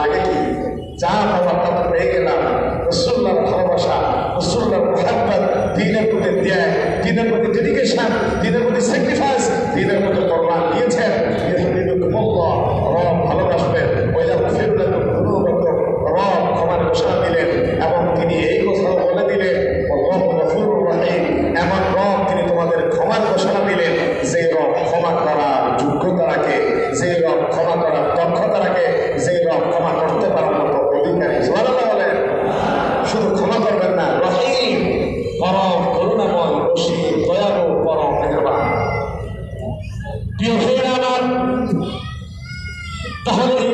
লাগে কি যা বাবা তাদের পেয়ে গেলাম রসুল্লার ভালোবাসা রসুল্লার মহাব্বত, দিনের প্রতি ত্যাগ, দিনের প্রতি ডেডিকেশন দিনের প্রতি স্যাক্রিফাইস দিনের প্রতি কল্যাণ দিয়েছেন। 好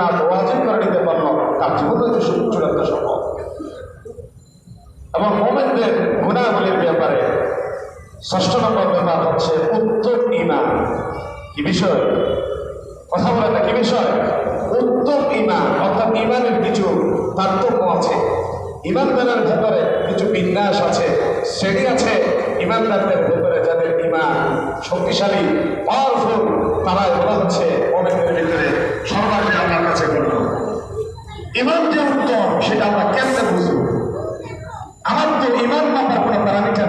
না ওয়াজিব করে নিতে পারল, তার জীবন রয়েছে চূড়ান্ত সফল। এবং মোমেনদের গুণাবলীর ব্যাপারে ষষ্ঠ নম্বর ব্যাপার হচ্ছে উত্তর ইমান কি বিষয়? কথা বলাটা কি বিষয়? উত্তর ইমান অর্থাৎ ইমানের কিছু তারতম্য আছে। ইমানদারের ব্যাপারে কিছু বিন্যাস আছে, শ্রেণি আছে। ইমানদারদের ভেতরে যাদের ইমান শক্তিশালী পাওয়ারফুল তারা এগুলো হচ্ছে ইমান যে উত্তম সেটা আমরা কেমনে বুঝব? আমার তো ইমান নাম্বার কোন প্যারামিটার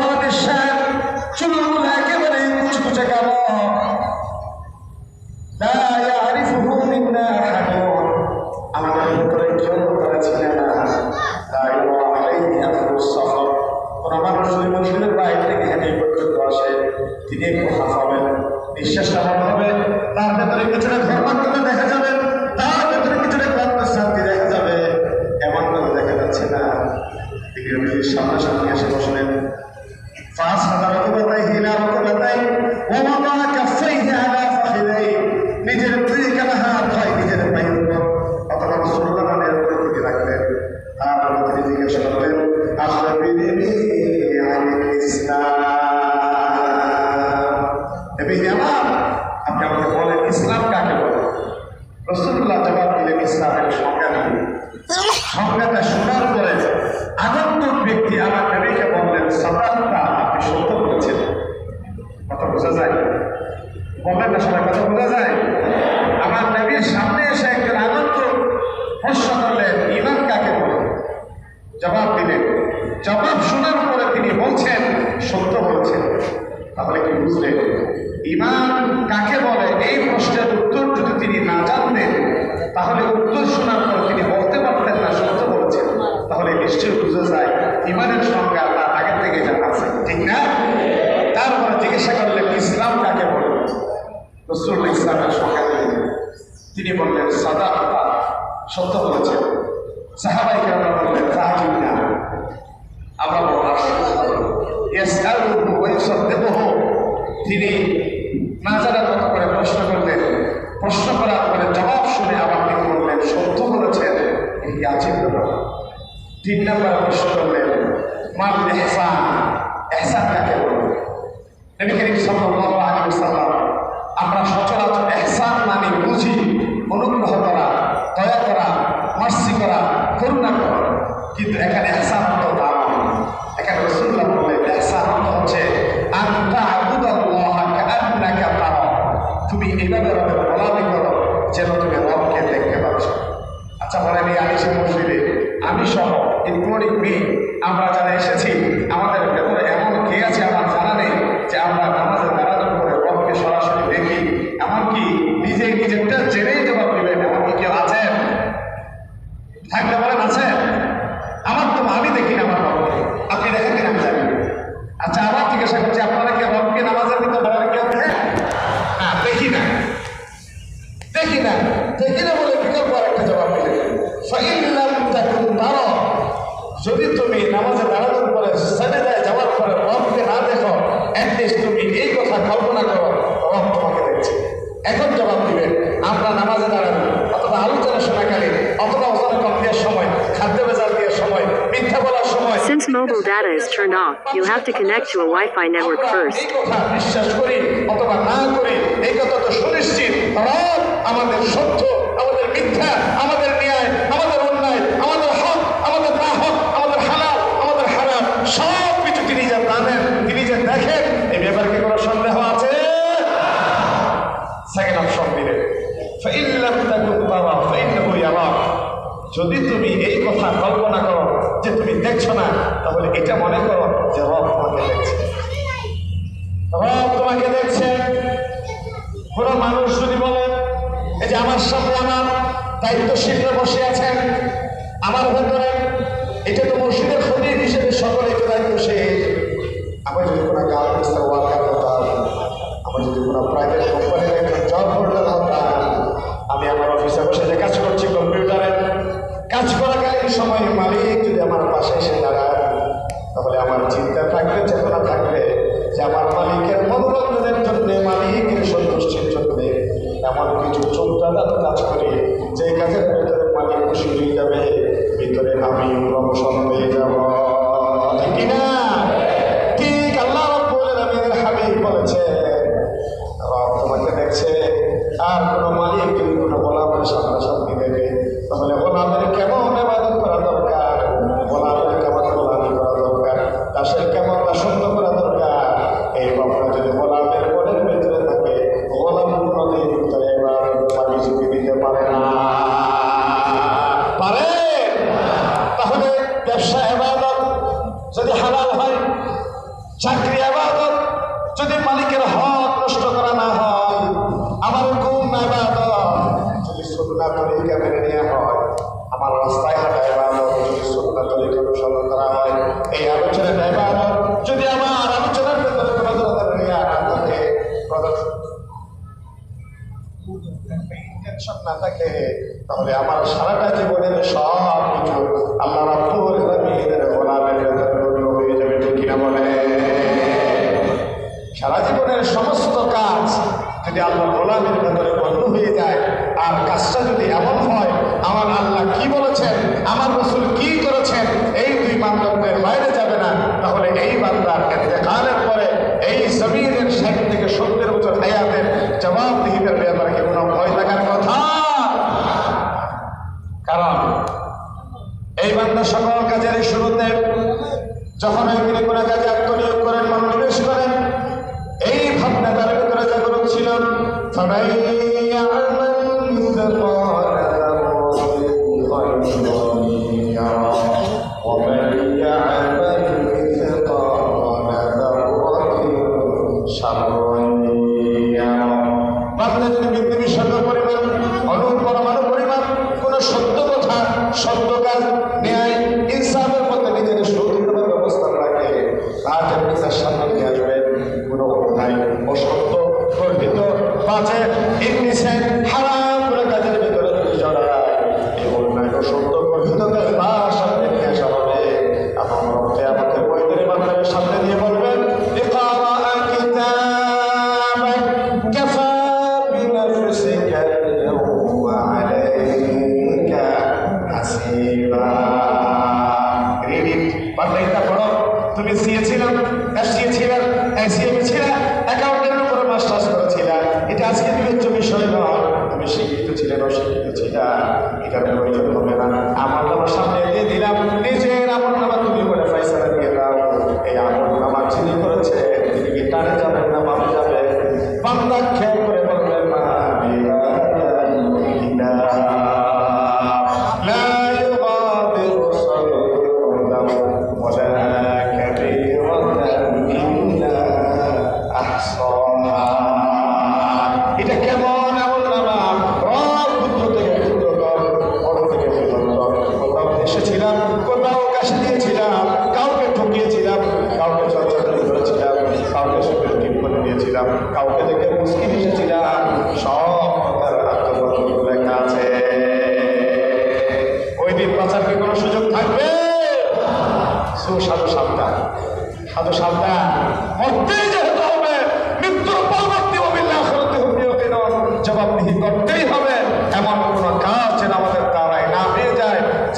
পিরামিডের সামনাসামনি এসে বসলেন। নিজের দুই জবাব শোনার পরে তিনি বলছেন, সত্য বলছেন। তাহলে কি বুঝলেন? ইমান কাকে বলে? এই প্রশ্নের উত্তর যদি তিনি না জানতেন, তাহলে উত্তর শোনার পর তিনি বলতে পারতেন না, সত্য বলছেন। তাহলে নিশ্চয়ই বুঝে যায়, ইমানের সংজ্ঞা তার আগের থেকে জানা আছে। ঠিক না? তারপরে জিজ্ঞাসা করলেন, ইসলাম কাকে বলে? নসরুল ইসলামের সংজ্ঞা তিনি বললেন সাদা সত্য বলে তিন নম্বর প্রশ্ন করলেন মাল এহসান এহসান কাকে বলবে নবী করিম সাল্লাল্লাহু আলাইহি ওয়াসাল্লাম, আমরা সচরাচর এহসান মানে বুঝি, অনুগ্রহ করা, দয়া করা, মার্সি করা, করুণা করা। কিন্তু এখানে এহসান অর্থ তা এখানে রসুল্লাহ বললেন, এহসান অর্থ হচ্ছে, আন্তা তুমি এইভাবে রবের গোলামি করো যেন তুমি রবকে দেখতে পাচ্ছ। আচ্ছা বলেন এই আলিশা মসজিদে আমি সহ ইনক্লুডিং মি আমরা যারা এসেছি, আমাদের ভেতরে এমন কে আছে আমার জানা নেই যে আমরা নামাজের you have to connect to a Wi-Fi network first. আমাদের সত্য আমাদের মিথ্যা আমাদের চোখদাদা কাজ করি। যে কাজের ভেতরে মানে খুশি হয়ে যাবে, ভিতরে আমি অবসর হয়ে যাব। কিনা? ঠিক তোমাকে দেখছে, আর কোনো মালিক তুমি কোনো গোলামের সামনাসামনি দেবে তাহলে গোলামের কেমন টেনশন না থাকে, তাহলে আমার সারাটা জীবনের সব কিছু আল্লাহ রাব্বুল হয়ে যাবে কিনা বলে? সারা জীবনের সমস্ত কাজ যদি আল্লাহ গোলামের ভেতরে বন্ধ হয়ে যায়, আর কাজটা যদি এমন হয়, আমার আল্লাহ কি বলেছেন, আমার রসুল কি করেছেন, এই দুই মানদণ্ডের বাইরে যাবে না, তাহলে এই বান্দা também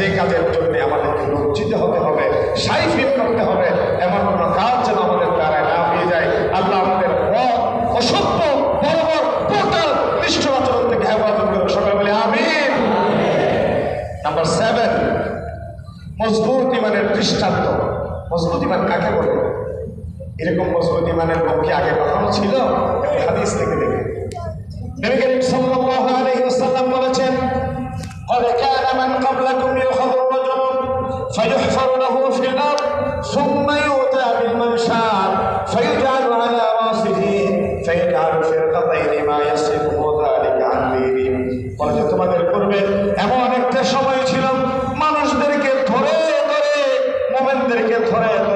যে কাজের জন্য আমাদেরকে লজ্জিত হতে হবে সাইফিল করতে হবে, এমন কোনো কাজ যেন আমাদের দ্বারায় না হয়ে যায়। আল্লাহ আমাদের পথ অসভ্য বরাবর পোর্টাল নিষ্ঠ আচরণ থেকে হেফাজত করে সবাই বলে, আমিন। নাম্বার সেভেন, মজবুত ইমানের দৃষ্টান্ত। মজবুত ইমান কাকে বলে? এরকম মজবুত ইমানের আগে কখনো ছিল? হাদিস থেকে দেখে নবী করিম সাল্লাল্লাহু আলাইহি ওয়াসাল্লাম বলেছেন من قبلكم يخذ الرجل فيحفر له في الأرض ثم يؤتى بالمنشار فيجعل على راسه فيجعل فرقتين ما يصفه ذلك عن دينه বলে যে তোমাদের পূর্বে এমন একটা সময় ছিল মানুষদেরকে ধরে ধরে মোমেনদেরকে ধরে ধরে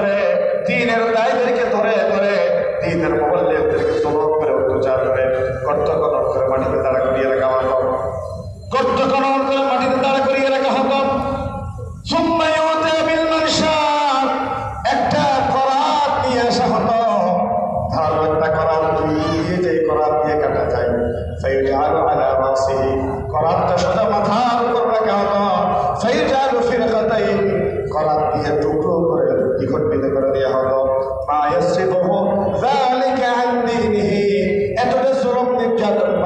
जाकर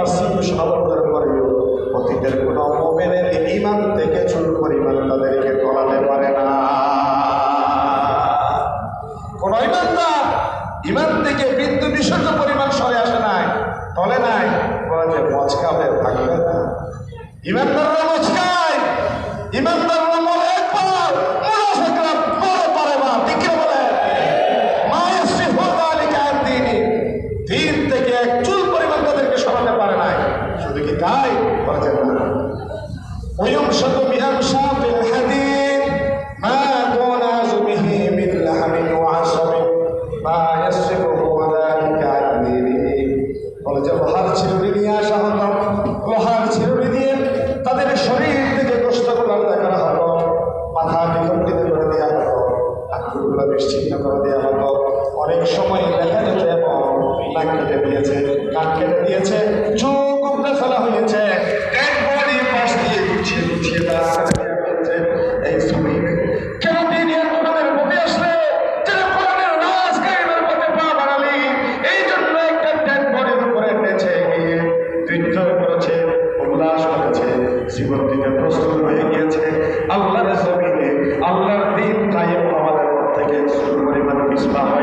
esbarrar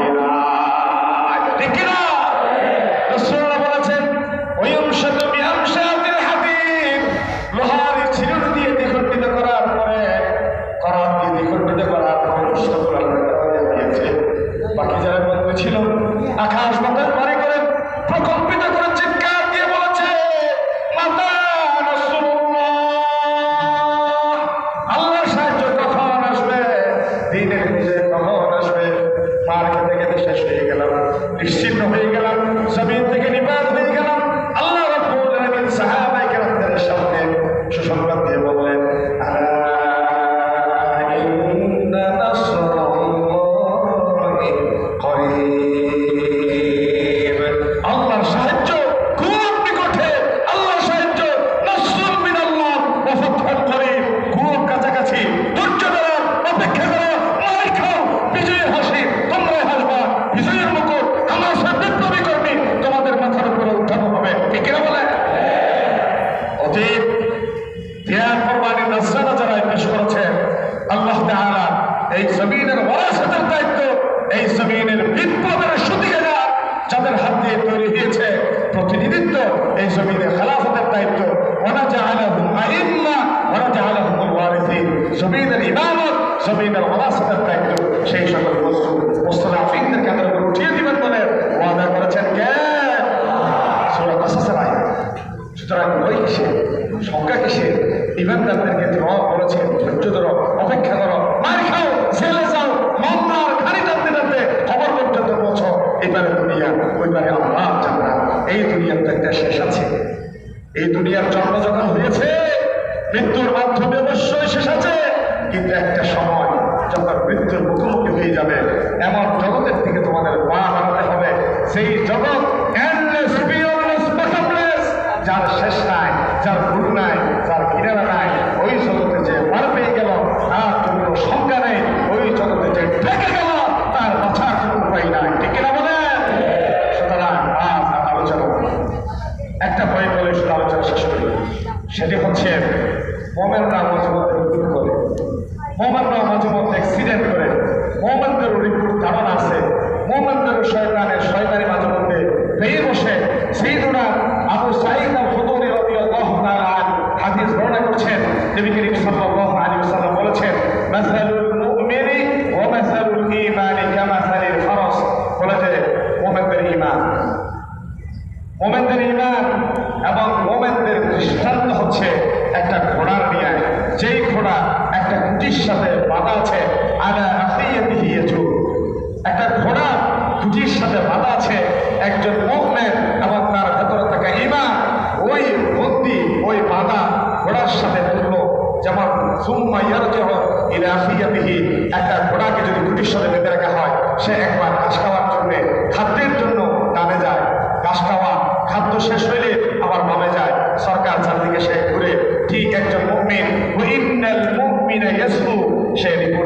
জমিনের অনাস্থার দায়িত্ব সেই সকল বস্তু মুস্তলাফিকদের কেন্দ্র করে উঠিয়ে দিবেন বলে ওয়াদা করেছেন কে? সুতরাং নয় কিসে? শঙ্কা কিসে? ইমানদারদেরকে তিনি বলেছেন, ধৈর্য ধরো, অপেক্ষা করো, মার খাও ছেলে যাও মন খালি টানতে টানতে খবর পর্যন্ত পৌঁছো। এবারে দুনিয়া, ওইবারে আল্লাহ জানা এই দুনিয়ার একটা শেষ আছে। এই দুনিয়ার জন্ম যখন হয়েছে, মৃত্যুর শেষ নাই যার গুরু নাই। মোমেনদের ইমান এবং মোমেনদের দৃষ্টান্ত হচ্ছে একটা ঘোড়ার নিয়ে যেই ঘোড়া একটা খুঁটির সাথে বাঁধা আছে, আলা আসিয়ে দিয়ে একটা ঘোড়া খুঁটির সাথে বাঁধা আছে, একজন মোহমেন এবং তার ভেতরে থাকা ইমান, ওই বন্দি, ওই বাঁধা ঘোড়ার সাথে তুলল যেমন, সুম্মা ইয়ারজহ ইলা আফিয়াতিহি একটা ঘোড়াকে যদি খুঁটির সাথে বেঁধে রাখা হয়, সে এক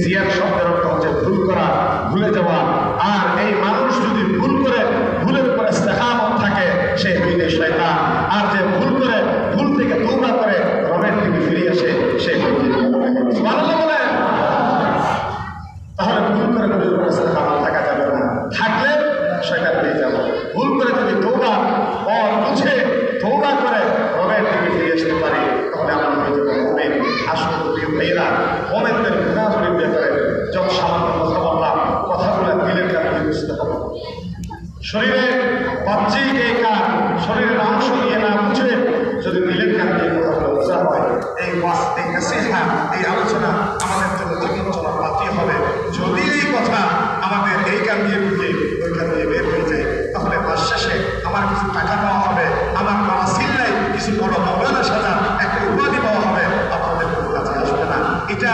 সিয়ার শব্দের অর্থ হচ্ছে ভুল করা ভুলে যাওয়া। ওয়াজ এই নসিহা, এই আলোচনা আমাদের জন্য জীবন চলা পাতি হবে, যদি এই কথা আমাদের এই কান দিয়ে বুঝে ওই দিয়ে বের হয়ে যায়, তাহলে মাস শেষে আমার কিছু টাকা পাওয়া হবে, আমার বাবা সিল্লাই কিছু বড় মৌলানা সাজা একটা উপাধি পাওয়া হবে, আপনাদের কোনো কাছে আসবে না। এটা